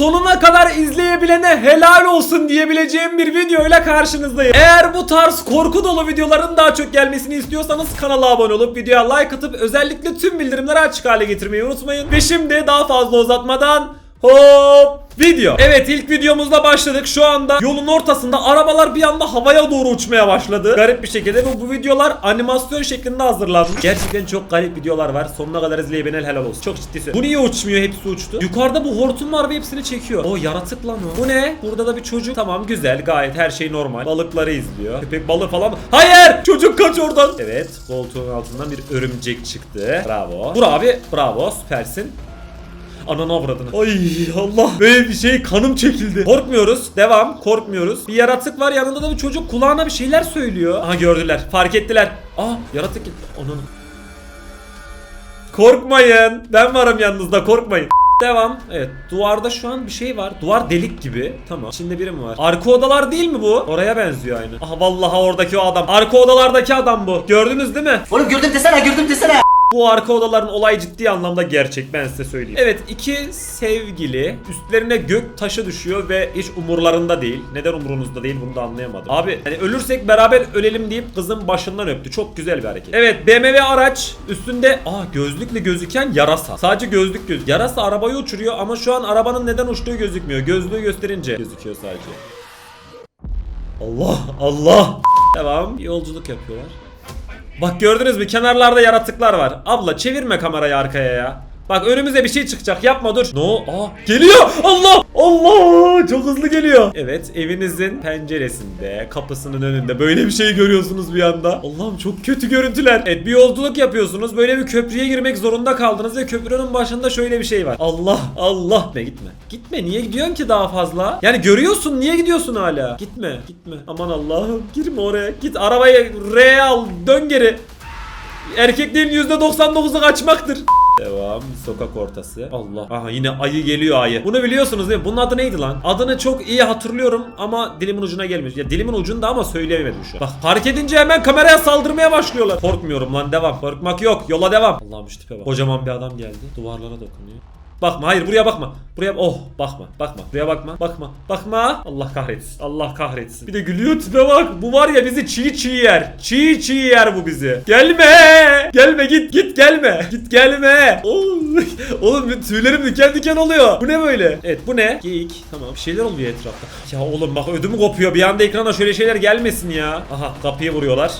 sonuna kadar izleyebilene helal olsun diyebileceğim bir videoyla karşınızdayım. Eğer bu tarz korku dolu videoların daha çok gelmesini istiyorsanız kanala abone olup videoya like atıp özellikle tüm bildirimleri açık hale getirmeyi unutmayın. Ve şimdi daha fazla uzatmadan hop video. Evet ilk videomuzda başladık. Şu anda yolun ortasında arabalar bir anda havaya doğru uçmaya başladı. Garip bir şekilde ve bu videolar animasyon şeklinde hazırlanmış. Gerçekten çok garip videolar var. Sonuna kadar izleyebilene helal olsun. Çok ciddi söylüyorum. Bu niye uçmuyor? Hepsi uçtu. Yukarıda bu hortum var ve hepsini çekiyor. O yaratık lan o. Bu ne? Burada da bir çocuk. Tamam güzel. Gayet her şey normal. Balıkları izliyor. Köpek balığı falan? Hayır! Çocuk kaç oradan. Evet. Koltuğun altından bir örümcek çıktı. Bravo. Vur abi. Bravo. Süpersin. Ananı avradını. Ay Allah. Böyle bir şey kanım çekildi. Korkmuyoruz. Devam. Korkmuyoruz. Bir yaratık var yanında da bir çocuk kulağına bir şeyler söylüyor. Aha gördüler. Fark ettiler. Aa yaratık. gel- Ananı. Korkmayın. Ben varım yanınızda korkmayın. Devam. Evet. Duvarda şu an bir şey var. Duvar delik gibi. Tamam. İçinde biri mi var? Arka odalar değil mi bu? Oraya benziyor aynı. Aha vallahi oradaki o adam. Arka odalardaki adam bu. Gördünüz değil mi? Oğlum gördüm desene gördüm desene. Bu arka odaların olayı ciddi anlamda gerçek ben size söyleyeyim. Evet iki sevgili üstlerine gök taşı düşüyor ve hiç umurlarında değil. Neden umurunuzda değil bunu da anlayamadım. Abi hani ölürsek beraber ölelim deyip kızın başından öptü. Çok güzel bir hareket. Evet BMW araç üstünde aa gözlükle gözüken yarasa. Sadece gözlük göz. Yarasa arabayı uçuruyor ama şu an arabanın neden uçtuğu gözükmüyor. Gözlüğü gösterince gözüküyor sadece. Allah Allah. Devam. Yolculuk yapıyorlar. Bak gördünüz mü kenarlarda yaratıklar var. Abla çevirme kamerayı arkaya ya. Bak önümüze bir şey çıkacak yapma dur. No, aa geliyor. Allah! Allah! Çok hızlı geliyor. Evet, evinizin penceresinde, kapısının önünde böyle bir şey görüyorsunuz bir anda. Allah'ım çok kötü görüntüler. Evet, bir yolculuk yapıyorsunuz. Böyle bir köprüye girmek zorunda kaldınız ve köprünün başında şöyle bir şey var. Allah, Allah. Gitme, gitme. Gitme. Niye gidiyorsun ki daha fazla? Yani görüyorsun, niye gidiyorsun hala? Gitme, gitme. Aman Allah'ım, girme oraya. Git arabayı R'ye al, dön geri. Erkeklerin %99'u kaçmaktır. Devam. Sokak ortası. Allah. Aha yine ayı geliyor ayı. Bunu biliyorsunuz değil mi? Bunun adı neydi lan? Adını çok iyi hatırlıyorum ama dilimin ucuna gelmiyor. Ya dilimin ucunda ama söyleyemedim şu an. Bak fark edince hemen kameraya saldırmaya başlıyorlar. Korkmuyorum lan devam. Korkmak yok. Yola devam. Allah'ım şu tipe bak. Kocaman bir adam geldi. Duvarlara dokunuyor. Bakma hayır buraya bakma. Buraya oh bakma bakma. Buraya bakma. Bakma. Bakma. Allah kahretsin. Allah kahretsin. Bir de gülüyor tipe bak. Bu var ya bizi çiğ çiğ yer. Çiğ çiğ yer bu bizi. Gelme. Gelme git git gelme. Git gelme. Oğlum tüylerim diken diken oluyor. Bu ne böyle? Evet bu ne? Geyik. Tamam bir şeyler oluyor etrafta. Ya oğlum bak ödümü kopuyor. Bir anda ekrana şöyle şeyler gelmesin ya. Aha kapıyı vuruyorlar.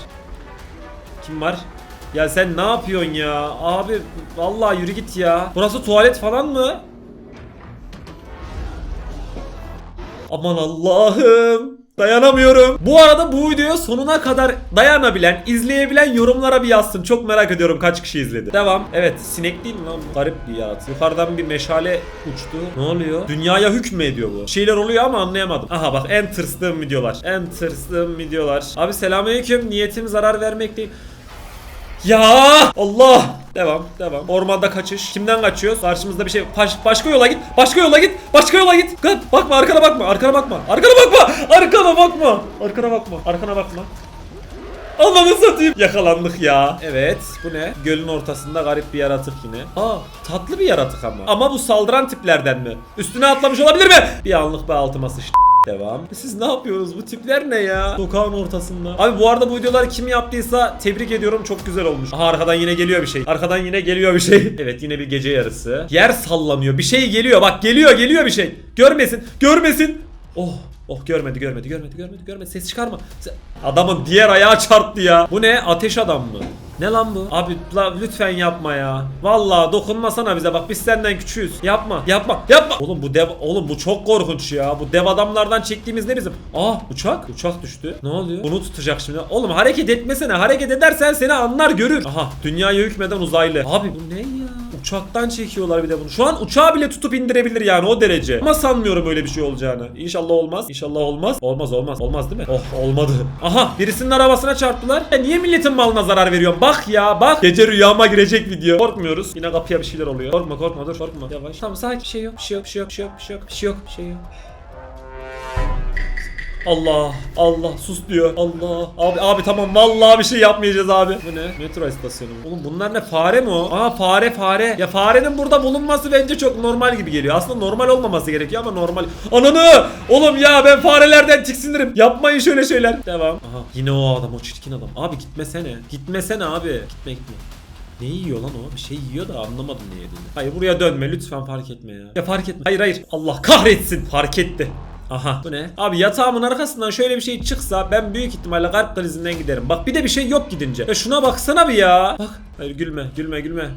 Kim var? Ya sen ne yapıyorsun ya? Abi vallahi yürü git ya. Burası tuvalet falan mı? Aman Allah'ım. Dayanamıyorum. Bu arada bu videoya sonuna kadar dayanabilen, izleyebilen yorumlara bir yazsın. Çok merak ediyorum kaç kişi izledi. Devam. Evet sinek değil mi lan? Garip bir yaratık. Yukarıdan bir meşale uçtu. Ne oluyor? Dünyaya hükmediyor bu. Şeyler oluyor ama anlayamadım. Aha bak en tırstığım videolar. En tırstığım videolar. Abi selamünaleyküm. Niyetim zarar vermek değil. Ya Allah! Devam, devam. Ormanda kaçış. Kimden kaçıyoruz? Karşımızda bir şey. Baş- başka yola git. Başka yola git. Başka yola git. Git. Bakma arkana bakma. Arkana bakma. Arkana bakma. Arkana bakma. Arkana bakma. Arkana bakma. Ananı satayım. Yakalandık ya. Evet. Bu ne? Gölün ortasında garip bir yaratık yine. Aa tatlı bir yaratık ama. Ama bu saldıran tiplerden mi? Üstüne atlamış olabilir mi? Bir anlık bir altıma sıçtı. Devam. Siz ne yapıyorsunuz? Bu tipler ne ya? Sokağın ortasında. Abi bu arada bu videoları kim yaptıysa tebrik ediyorum. Çok güzel olmuş. Aha arkadan yine geliyor bir şey. Arkadan yine geliyor bir şey. evet yine bir gece yarısı. Yer sallanıyor. Bir şey geliyor. Bak geliyor geliyor bir şey. Görmesin. Görmesin. Oh. Oh görmedi görmedi görmedi görmedi görmedi ses çıkarma. Adamın diğer ayağı çarptı ya. Bu ne? Ateş adam mı? Ne lan bu? Abi la, lütfen yapma ya. Vallahi dokunmasana bize bak biz senden küçüğüz. Yapma yapma yapma. Oğlum bu dev oğlum bu çok korkunç ya. Bu dev adamlardan çektiğimiz ne bizim? Aa uçak. Uçak düştü. Ne oluyor? Bunu tutacak şimdi. Oğlum hareket etmesene. Hareket edersen seni anlar görür. Aha dünyaya hükmeden uzaylı. Abi bu ne ya? Uçaktan çekiyorlar bir de bunu. Şu an uçağı bile tutup indirebilir yani o derece. Ama sanmıyorum öyle bir şey olacağını. İnşallah olmaz. İnşallah olmaz. Olmaz olmaz. Olmaz değil mi? Oh olmadı. Aha birisinin arabasına çarptılar. Ya niye milletin malına zarar veriyorsun? Bak ya bak. Gece rüyama girecek video. Korkmuyoruz. Yine kapıya bir şeyler oluyor. Korkma korkma dur korkma. Yavaş. Tamam sakin bir şey yok. Bir şey yok. Bir şey yok. Bir şey yok. Bir şey yok. Bir şey yok. Bir şey yok. Allah Allah sus diyor. Allah. Abi abi tamam vallahi bir şey yapmayacağız abi. Bu ne? Metro istasyonu? Oğlum bunlar ne fare mi o? Aa fare fare. Ya farenin burada bulunması bence çok normal gibi geliyor. Aslında normal olmaması gerekiyor ama normal. Ananı! Oğlum ya ben farelerden tiksinirim. Yapmayın şöyle şeyler. Devam. Aha yine o adam o çirkin adam. Abi gitmesene. Gitmesene abi. Gitme gitme. Ne yiyor lan o? Bir şey yiyor da anlamadım ne yediğini. Hayır buraya dönme lütfen fark etme ya. Ya fark etme. Hayır hayır. Allah kahretsin. Fark etti. Aha bu ne? Abi yatağımın arkasından şöyle bir şey çıksa ben büyük ihtimalle kalp krizinden giderim. Bak bir de bir şey yok gidince. Ya şuna baksana bir ya. Bak. Hayır gülme gülme gülme.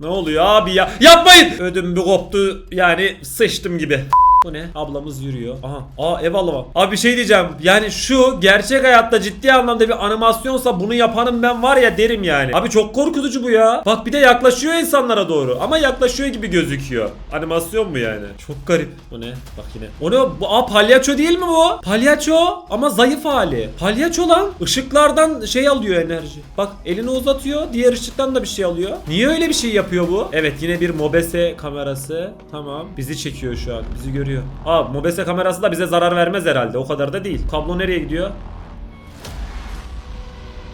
Ne oluyor abi ya? Yapmayın! Ödüm bir koptu yani sıçtım gibi. Bu ne? Ablamız yürüyor. Aha. Aa ev alama. Abi bir şey diyeceğim. Yani şu gerçek hayatta ciddi anlamda bir animasyonsa bunu yapanım ben var ya derim yani. Abi çok korkutucu bu ya. Bak bir de yaklaşıyor insanlara doğru. Ama yaklaşıyor gibi gözüküyor. Animasyon mu yani? Çok garip. Bu ne? Bak yine. O ne? Bu, aa palyaço değil mi bu? Palyaço ama zayıf hali. Palyaço lan. Işıklardan şey alıyor enerji. Bak elini uzatıyor. Diğer ışıktan da bir şey alıyor. Niye öyle bir şey yapıyor bu? Evet yine bir Mobese kamerası. Tamam. Bizi çekiyor şu an. Bizi görüyor. Aa Mobese kamerası da bize zarar vermez herhalde. O kadar da değil. Kablo nereye gidiyor?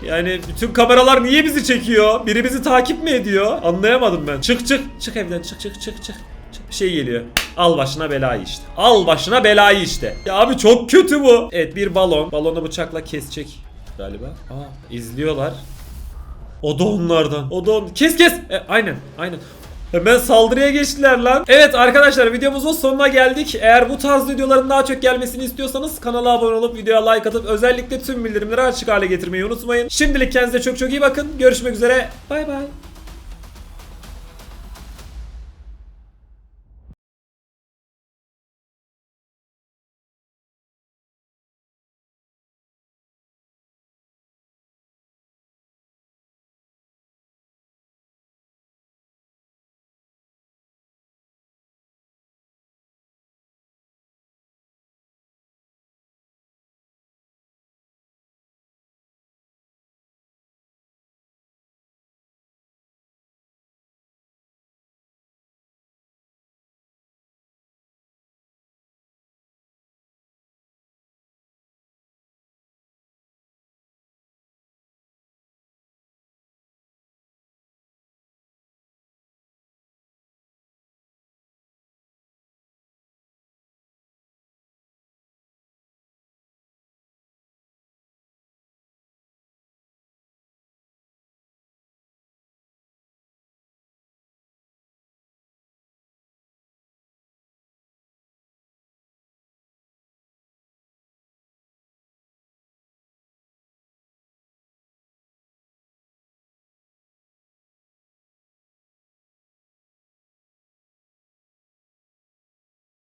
Yani bütün kameralar niye bizi çekiyor? Biri bizi takip mi ediyor? Anlayamadım ben. Çık çık. Çık evden çık çık çık çık. Çık. Bir şey geliyor. Al başına belayı işte. Al başına belayı işte. Ya abi çok kötü bu. Evet bir balon. Balonu bıçakla kesecek galiba. Aa izliyorlar. O da onlardan. O da on... Kes kes. E, aynen aynen. Hemen saldırıya geçtiler lan. Evet arkadaşlar videomuzun sonuna geldik. Eğer bu tarz videoların daha çok gelmesini istiyorsanız kanala abone olup videoya like atıp özellikle tüm bildirimleri açık hale getirmeyi unutmayın. Şimdilik kendinize çok çok iyi bakın. Görüşmek üzere. Bay bay.